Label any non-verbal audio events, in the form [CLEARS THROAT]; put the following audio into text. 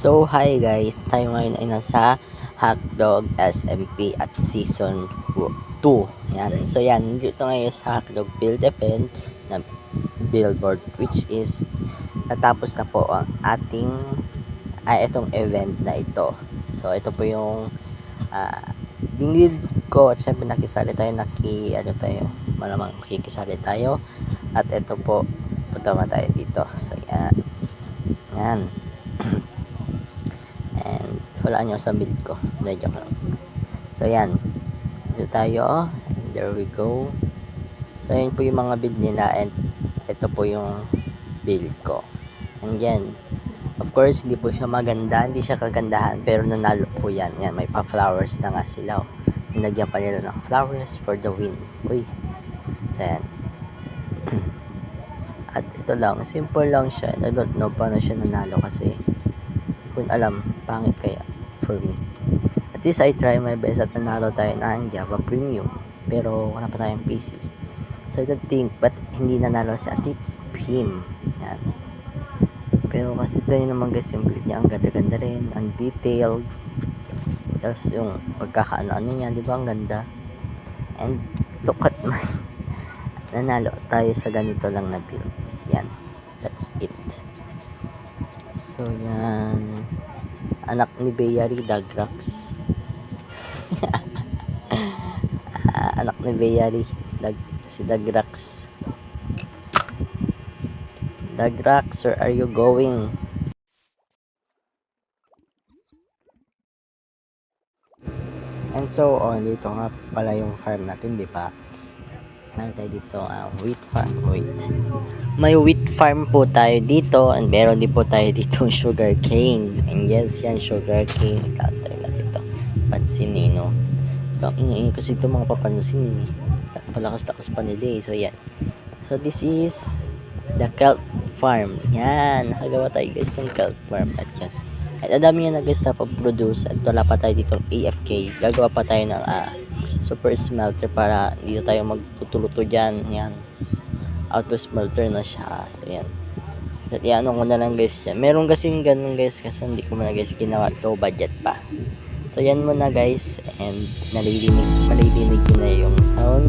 So, hi guys. Tayo ngayon ay nasa Hotdog SMP at Season 2. Yan. So, yan. Dito ngayon sa Hotdog Build Event na billboard which is natapos na po ang ating ay itong event na ito. So, ito po yung ah binid ko at syempre nakisali tayo, naki, ano tayo, malamang makikisali tayo. At ito po, punta tayo dito. So, yan. Yan. And wala nyo sa build ko. Hindi, joke lang. So, yan. Dito tayo. And there we go. So, yan po yung mga build nila. And ito po yung build ko. And yan. Of course, hindi po siya maganda. Hindi siya kagandahan. Pero nanalo po yan. Yan, may pa-flowers na nga sila. Oh. Nilagyan pa nila ng flowers for the win. Uy. So, yan. [CLEARS THROAT] At ito lang, simple lang siya. I don't know paano siya nanalo kasi kung alam, pangit kaya for me. At least I try my best at nanalo tayo ng Java Premium. Pero wala pa tayong PC. So I don't think, but hindi nanalo si Ate Pim. Yan. Pero kasi tayo naman guys yung build niya, ang ganda-ganda rin, ang detailed. Tapos yung pagkakaano-ano niya, di ba ang ganda? And look at my [LAUGHS] nanalo tayo sa ganito lang na build. Yan. That's it. So, yan. Anak ni Bayari Dagrax. Ah, [LAUGHS] anak ni Bayari. Dag, si Dagrax. Dagrax, where are you going? And so on, dito nga pala yung farm natin, di ba? Meron tayo dito, ah, wheat farm. Wait. May wheat farm po tayo dito and meron din po tayo dito sugar cane. And yes, yan sugar cane. Ikatay natin ito. Pansin eh, no? Ito, ingay kasi ito mga papansin eh. Palakas-lakas pa nila eh. So, yan. So, this is the kelp farm. Yan. Nakagawa tayo guys ng kelp farm. At yan. At ang dami nga na guys na produce At wala pa tayo dito AFK. Gagawa pa tayo ng ah, super smelter para dito tayo magtutuluto dyan. Yan. Auto smelter na siya. So, yan. At yan, ano ko na lang guys dyan. Meron kasing ganun guys kasi hindi ko muna guys ginawa. Low budget pa. So, yan muna guys. And nalilinig, malilinig ko na yung sound